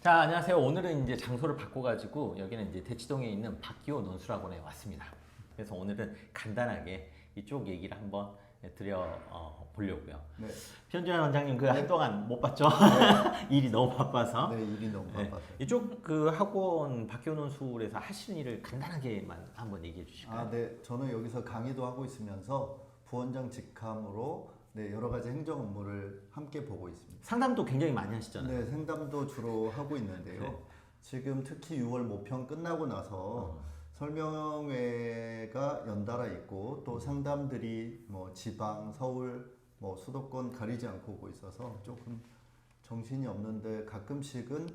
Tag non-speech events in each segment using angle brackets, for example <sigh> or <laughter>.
자, 안녕하세요. 오늘은 이제 장소를 바꿔가지고 여기는 이제 대치동에 있는 박기호 논술학원에 왔습니다. 그래서 오늘은 간단하게 이쪽 얘기를 한번 드려 어, 보려고요. 네. 편지환 원장님 그 한동안 못 봤죠? <laughs> 일이 너무 바빠서. 네, 일이 너무 네. 바빠서. 이쪽 그 학원 박기호 논술에서 하시는 일을 간단하게만 한번 얘기해 주실까요? 아, 네. 저는 여기서 강의도 하고 있으면서 부원장 직함으로 네, 여러 가지 행정 업무를 함께 보고 있습니다. 상담도 굉장히 많이 하시잖아요. 네, 상담도 주로 하고 있는데요. 네. 지금 특히 6월 모평 끝나고 나서 어. 설명회가 연달아 있고 또 상담들이 뭐 지방, 서울, 뭐 수도권 가리지 않고 오고 있어서 조금 정신이 없는데 가끔씩은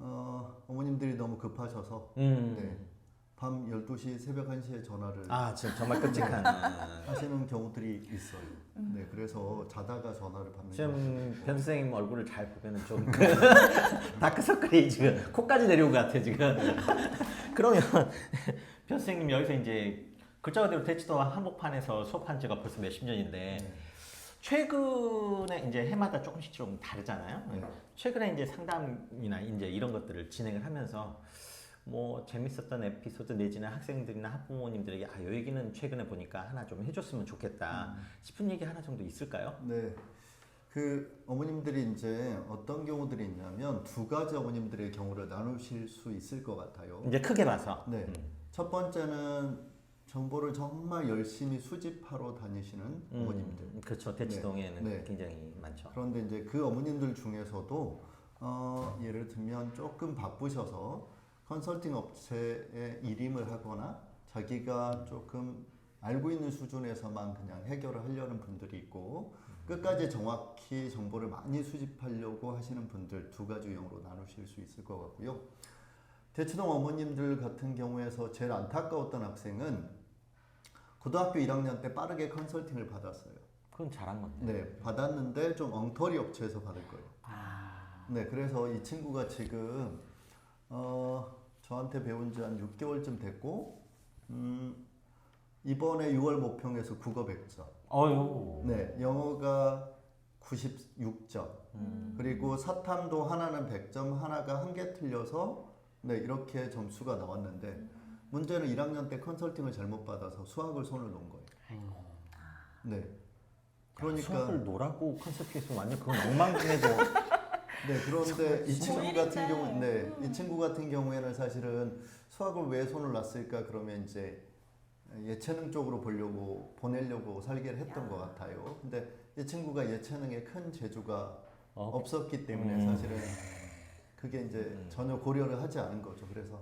어, 어머님들이 너무 급하셔서 음. 네. 밤 12시, 새벽 1시에 전화를 아, 지금 정말 끔찍한. <laughs> 하시는 경우들이 있어요. 네, 그래서 자다가 전화를 받는 지금 경우도 변 선생님 얼굴을 잘 보면은 좀그 <laughs> <laughs> 다크서클이 지금 코까지 내려온 것 같아 지금. 그러면 변 선생님 여기서 이제 글자 그대로 대치도 한복판에서 수업한 지가 벌써 몇십 년인데 네. 최근에 이제 해마다 조금씩 좀 다르잖아요. 네. 최근에 이제 상담이나 이제 이런 것들을 진행을 하면서 뭐 재밌었던 에피소드 내지는 학생들이나 학부모님들에게 아, 요 얘기는 최근에 보니까 하나 좀 해줬으면 좋겠다 싶은 얘기 하나 정도 있을까요? 네. 그 어머님들이 이제 어떤 경우들이 있냐면 두 가지 어머님들의 경우를 나누실 수 있을 것 같아요. 이제 크게 봐서 네. 음. 첫 번째는 정보를 정말 열심히 수집하러 다니시는 음, 어머님들. 그렇죠. 대치동에는 네. 굉장히 많죠. 그런데 이제 그 어머님들 중에서도 어, 예를 들면 조금 바쁘셔서 컨설팅 업체에 일임을 하거나 자기가 조금 알고 있는 수준에서만 그냥 해결을 하려는 분들이 있고 끝까지 정확히 정보를 많이 수집하려고 하시는 분들 두 가지 유형으로 나누실 수 있을 것 같고요. 대치동 어머님들 같은 경우에서 제일 안타까웠던 학생은 고등학교 1학년 때 빠르게 컨설팅을 받았어요. 그건 잘한 건데. 네, 받았는데 좀 엉터리 업체에서 받을 거예요. 아, 네, 그래서 이 친구가 지금 어, 저한테 배운 지 한 6개월쯤 됐고, 음, 이번에 6월 모평에서 국어 100점, 어유. 네, 영어가 96점, 음. 그리고 사탐도 하나는 100점, 하나가 한 개 틀려서 네, 이렇게 점수가 나왔는데 문제는 1학년 때 컨설팅을 잘못 받아서 수학을 손을 놓은 거예요. 네. 그러니까 수학을 노라고 컨셉트에서 완전 그건 엉망진해도 네, 그런데 이 친구 뭐 같은. 경우, 네, 이 친구 같은 경우에는 사실은 수학을 왜 손을 놨을까 그러면 이제 예체능 쪽으로 보려고 보내려고 설계를 했던 것 같아요. 근데 이 친구가 예체능에 큰 재주가 어. 없었기 때문에 음. 사실은 그게 이제 전혀 고려를 하지 않은 거죠. 그래서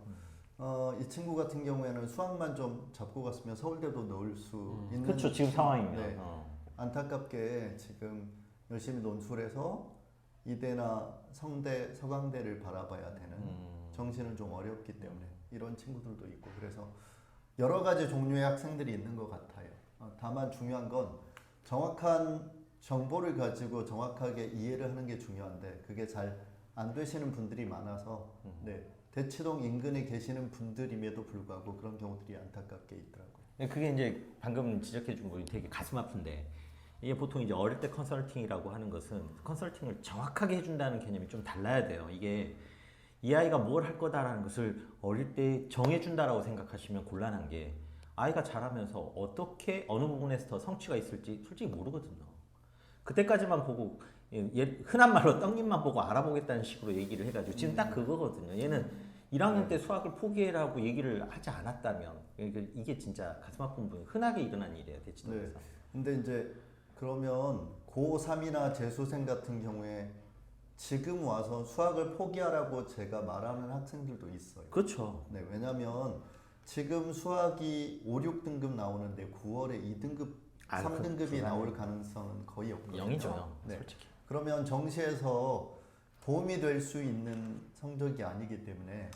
어, 이 친구 같은 경우에는 수학만 좀 잡고 갔으면 서울대도 넣을 수 있는 그렇죠. 지금 상황이면. 네. 어. 안타깝게 지금 열심히 논술해서 이대나 성대, 서강대를 바라봐야 되는 음. 정신은 좀 어렵기 때문에 이런 친구들도 있고 그래서 여러 가지 종류의 학생들이 있는 것 같아요. 어, 다만 중요한 건 정확한 정보를 가지고 정확하게 이해를 하는 게 중요한데 그게 잘 안 되시는 분들이 많아서 음. 네, 대치동 인근에 계시는 분들임에도 불구하고 그런 경우들이 안타깝게 있더라고요. 네, 그게 이제 방금 지적해 준 부분이 되게 가슴 아픈데 이게 보통 이제 어릴 때 컨설팅이라고 하는 것은 컨설팅을 정확하게 해준다는 개념이 좀 달라야 돼요. 이게 이 아이가 뭘 할 거다라는 것을 어릴 때 정해준다라고 생각하시면 곤란한 게 아이가 자라면서 어떻게 어느 부분에서 더 성취가 있을지 솔직히 모르거든요. 그때까지만 보고 예, 예, 흔한 말로 떡잎만 보고 알아보겠다는 식으로 얘기를 해가지고 지금 딱 그거거든요. 얘는 1학년 때 수학을 포기해라고 얘기를 하지 않았다면 이게- 진짜 가슴 아픈 부분 흔하게 일어난 일이에요 대치동에서. 근데 이제 그러면 고3이나 재수생 같은 경우에 지금 와서 수학을 포기하라고 제가 말하는 학생들도 있어요. 그렇죠. 네, 왜냐면 지금 수학이 5, 6등급 나오는데 9월에 2등급, 아, 그 3등급이 불가능. 나올 가능성은 거의 없거든요. 영이죠, 네. 솔직히. 그러면 정시에서 도움이 될 수 있는 성적이 아니기 때문에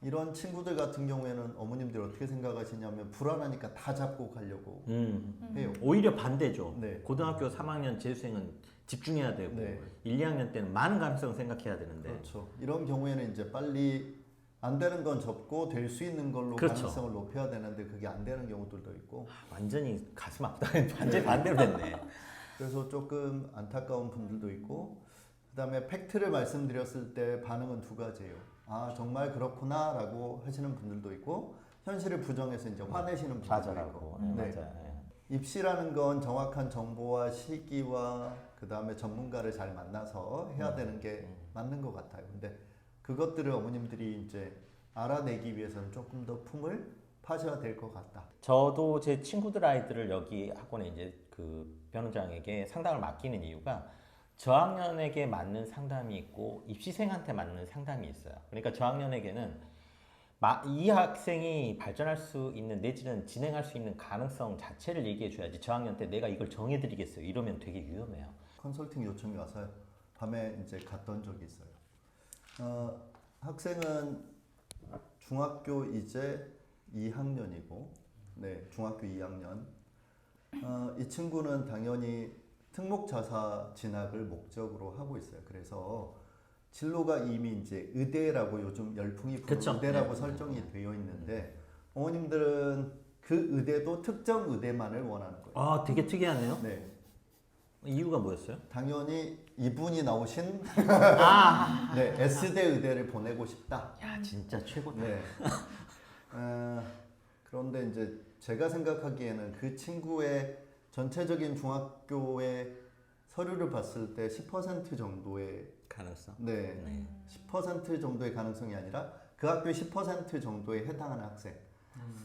이런 친구들 같은 경우에는 어머님들이 어떻게 생각하시냐면 불안하니까 다 잡고 가려고 음. 해요. 오히려 반대죠. 네. 고등학교 3학년 재수생은 집중해야 되고 네. 1, 2학년 때는 많은 가능성을 생각해야 되는데 그렇죠. 이런 경우에는 이제 빨리 안 되는 건 접고 될 수 있는 걸로 그렇죠. 가능성을 높여야 되는데 그게 안 되는 경우들도 있고 완전히 가슴 아프다. <laughs> 완전 히 반대로 됐네. 그래서 조금 안타까운 분들도 있고 그 다음에 팩트를 말씀드렸을 때 반응은 두 가지예요. 아 정말 그렇구나라고 하시는 분들도 있고 현실을 부정해서 이제 화내시는 분들도 있고. 네, 네. 맞아요. 네. 입시라는 건 정확한 정보와 시기와 그 다음에 전문가를 잘 만나서 해야 되는 게 맞는 것 같아요. 근데 그것들을 어머님들이 이제 알아내기 위해서는 조금 더 품을 파셔야 될 것 같다. 저도 제 친구들 아이들을 여기 학원에 이제 그 변호장에게 상담을 맡기는 이유가 저학년에게 맞는 상담이 있고 입시생한테 맞는 상담이 있어요. 그러니까 저학년에게는 마- 이 학생이 발전할 수 있는 내지는 진행할 수 있는 가능성 자체를 얘기해 줘야지 저학년 때 내가 이걸 정해드리겠어요. 이러면 되게 위험해요. 컨설팅 요청이 와서 밤에 이제 갔던 적이 있어요. 어, 학생은 중학교 이제 2학년이고, 네, 중학교 2학년. 어, 이 친구는 당연히 특목자사 진학을 목적으로 하고 있어요. 그래서 진로가 이미 이제 의대라고 요즘 열풍이 부는 그쵸. 의대라고 네. 설정이 되어 있는데 어머님들은 그 의대도 특정 의대만을 원하는 거예요. 아, 되게 특이하네요. 네. 이유가 뭐였어요? 당연히 이분이 나오신 아, <laughs> 네, S대 의대를 보내고 싶다. 야, 진짜 최고다. 네. 어, 그런데 이제 제가 생각하기에는 그 친구의 전체적인 중학교의 서류를 봤을 때 10% 정도의 가능성. 네, 네. 10% 정도의 가능성이 아니라 그 학교의 10% 정도에 해당하는 학생.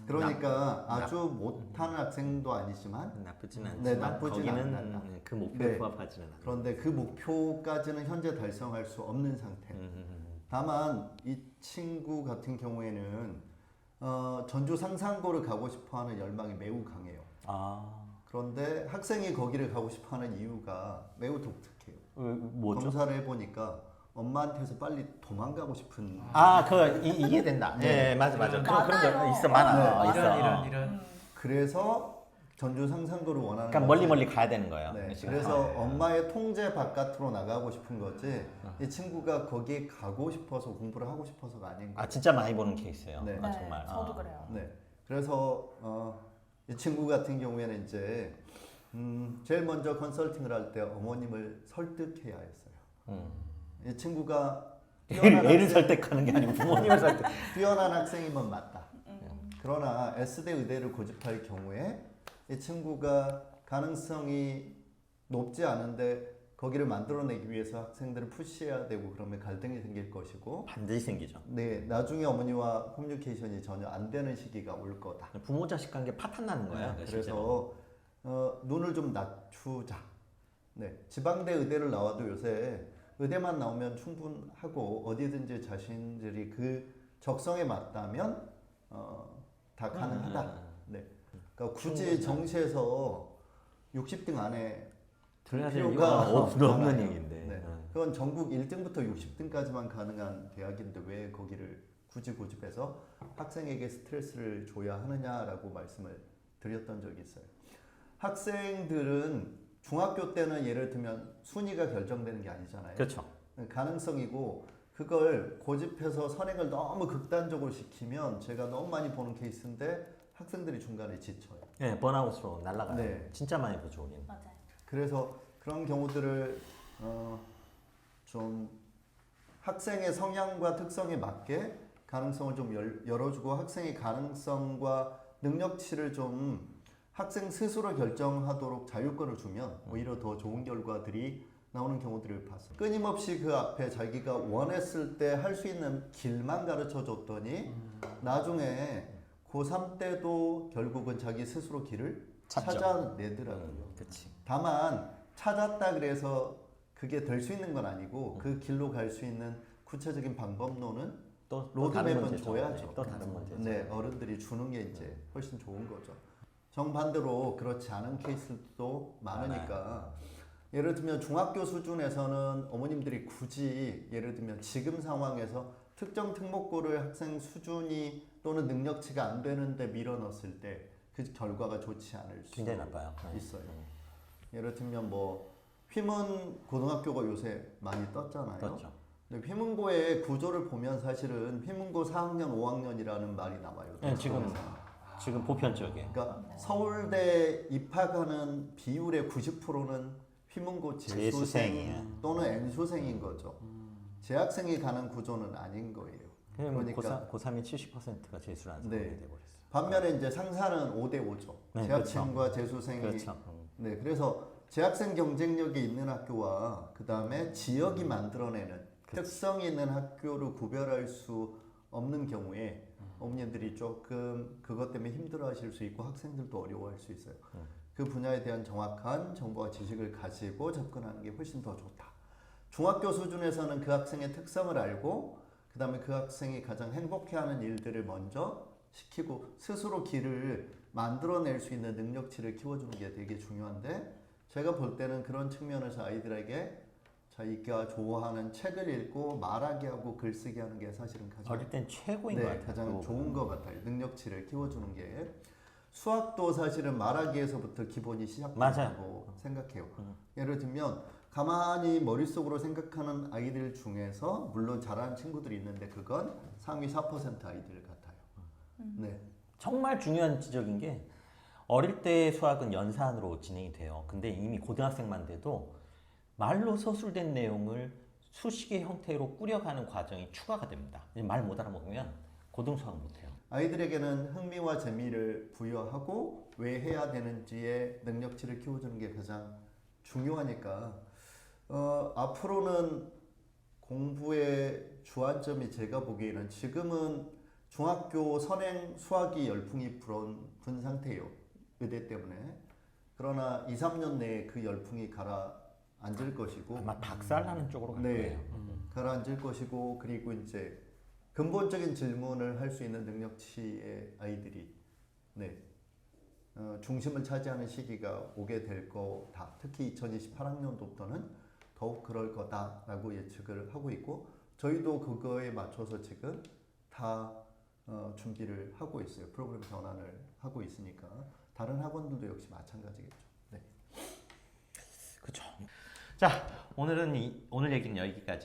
그러니까 아주 못하는 학생도 아니지만 나쁘진 네, 않지만 나쁘진 거기는 않다. 그 목표에 네. 부합하지는 않아요. 그런데 그 목표까지는 현재 달성할 수 없는 상태. 음, 음, 음. 다만 이 친구 같은 경우에는 어, 전주 상산고를 가고 싶어하는 열망이 매우 강해요. 아, 그런데 학생이 거기를 가고 싶어 하는 이유가 매우 독특해요. 어, 뭐죠? 검사를 해보니까 엄마한테서 빨리 도망가고 싶은. 아, 그 이, 이게 된다. 네. 네, 맞아, 맞아. 그런 그런 거. 있어, 많아. 네. 어, 있어. 이런 이런 어. 이런 그래서 전주 상산고를 원하는 그러니까 거지. 멀리 멀리 가야 되는 거예요. 네. 그래서 아, 네. 엄마의 통제 바깥으로 나가고 싶은 거지. 이 친구가 거기에 가고 싶어서 공부를 하고 싶어서가 아닌 거예요. 아, 진짜 많이 보는 케이스예요. 네. 아, 정말. 저도 아. 그래요. 네. 그래서 어, 이 친구 같은 경우에는 이제 음, 제일 먼저 컨설팅을 할 때 어머님을 설득해야 했어요. 음. 이 친구가 애를, 뛰어난, 애를 학생, 설득하는 게 아니고 부모님을 설득. <laughs> 뛰어난 학생이면 맞다. 음. 그러나 S대 의대를 고집할 경우에 이 친구가 가능성이 높지 않은데 거기를 만들어내기 위해서 학생들을 푸시해야 되고 그러면 갈등이 생길 것이고 반드시 생기죠. 네 나중에 어머니와 커뮤니케이션이 전혀 안 되는 시기가 올 거다. 부모 자식 관계 파탄 나는 거예요. 네. 그래서 어, 눈을 좀 낮추자. 네, 지방대 의대를 나와도 요새 의대만 나오면 충분하고 어디든지 자신들이 그 적성에 맞다면 어, 다 가능하다. 음. 네, 그러니까 굳이. 정시에서 60등 안에 들어야 될 필요가 이유가 없- 없는 많아요. 얘기인데. 네. 음. 그건 전국 1등부터 60등까지만 가능한 대학인데 왜 거기를 굳이 고집해서 학생에게 스트레스를 줘야 하느냐라고 말씀을 드렸던 적이 있어요. 학생들은 중학교 때는 예를 들면 순위가 결정되는 게 아니잖아요. 그렇죠. 가능성이고 그걸 고집해서 선행을 너무 극단적으로 시키면 제가 너무 많이 보는 케이스인데 학생들이 중간에 지쳐요. 네, 번아웃으로 날아가요. 네. 진짜 많이 보죠, 우리는. 맞아요. 그래서 그런 경우들을 어, 좀 학생의 성향과 특성에 맞게 가능성을 좀 열, 열어주고 학생의 가능성과 능력치를 좀 학생 스스로 결정하도록 자율권을 주면 오히려 더 좋은 결과들이 나오는 경우들을 봤어요. 끊임없이 그 앞에 자기가 원했을 때 할 수 있는 길만 가르쳐 줬더니 나중에 고3 때도 결국은 자기 스스로 길을 찾죠. 찾아내더라고요. 음, 그렇지. 다만 찾았다 그래서 그게 될 수 있는 건 아니고 그 길로 갈 수 있는 구체적인 방법론은 또, 또 다른 로드맵은 문제죠. 줘야죠. 네, 또 다른 문제죠. 네, 어른들이 주는 게 이제 훨씬 좋은 거죠. 정반대로 그렇지 않은 케이스도 많으니까 예를 들면 중학교 수준에서는 어머님들이 굳이 예를 들면 지금 상황에서 특정 특목고를 학생 수준이 또는 능력치가 안 되는데 밀어넣었을 때 그 결과가 좋지 않을 수 굉장히 나빠요. 네. 있어요. 예를 들면 뭐 휘문 고등학교가 요새 많이 떴잖아요. 그렇죠. 근데 휘문고의 구조를 보면 사실은 휘문고 4학년, 5학년이라는 말이 나와요. 네, 지금. 지금 보편적인. 그러니까 서울대 입학하는 비율의 90%는 휘문고. 재수생 또는 N수생인 거죠. 재학생이 가는 구조는 아닌 거예요. 그러니까 그러니까 고3, 이 70%가 재수라는 네. 상황이 돼버렸어요. 반면에 이제 상사는 5대 5죠. 네, 재학생과 재수생이 그렇죠. 음. 네, 그래서 재학생 경쟁력이 있는 학교와 그 다음에 지역이 만들어내는 특성이 있는 학교를 구별할 수 없는 경우에 어머님들이 조금 그것 때문에 힘들어하실 수 있고 학생들도 어려워할 수 있어요. 그 분야에 대한 정확한 정보와 지식을 가지고 접근하는 게 훨씬 더 좋다. 중학교 수준에서는 그 학생의 특성을 알고 그 다음에 그 학생이 가장 행복해하는 일들을 먼저 시키고 스스로 길을 만들어낼 수 있는 능력치를 키워주는 게 되게 중요한데 제가 볼 때는 그런 측면에서 아이들에게 자기가 좋아하는 책을 읽고 말하게 하고 글쓰기 하는 게 사실은 가장 어릴 땐 최고인 것 네, 같아요. 가장 좋은 것 같아요. 능력치를 키워주는 게 수학도 사실은 말하기에서부터 기본이 시작된다고 생각해요. 음. 예를 들면 가만히 머릿속으로 생각하는 아이들 중에서 물론 잘하는 친구들이 있는데 그건 상위 4% 아이들 같아요. 네. 정말 중요한 지적인 게 어릴 때 수학은 연산으로 진행이 돼요. 근데 이미 고등학생만 돼도 말로 서술된 내용을 수식의 형태로 꾸려가는 과정이 추가가 됩니다. 말 못 알아먹으면 고등 수학 못 해요. 아이들에게는 흥미와 재미를 부여하고 왜 해야 되는지의 능력치를 키워주는 게 가장 중요하니까 어, 앞으로는 공부의 주안점이 제가 보기에는 지금은 중학교 선행 수학이 열풍이 분 상태예요 의대 때문에 그러나 2, 3년 내에 그 열풍이 가라앉을 것이고 아마 박살나는 쪽으로 갈 네. 거예요. 가라앉을 것이고 그리고 이제 근본적인 질문을 할 수 있는 능력치의 아이들이 네 어, 중심을 차지하는 시기가 오게 될 거다. 특히 2028학년도부터는 더욱 그럴 거다라고 예측을 하고 있고 저희도 그거에 맞춰서 지금 다 어, 준비를 하고 있어요. 프로그램 전환을 하고 있으니까 다른 학원들도 역시 마찬가지겠죠. 네. 그렇죠. 자, 오늘은 이, 오늘 얘기는 여기까지.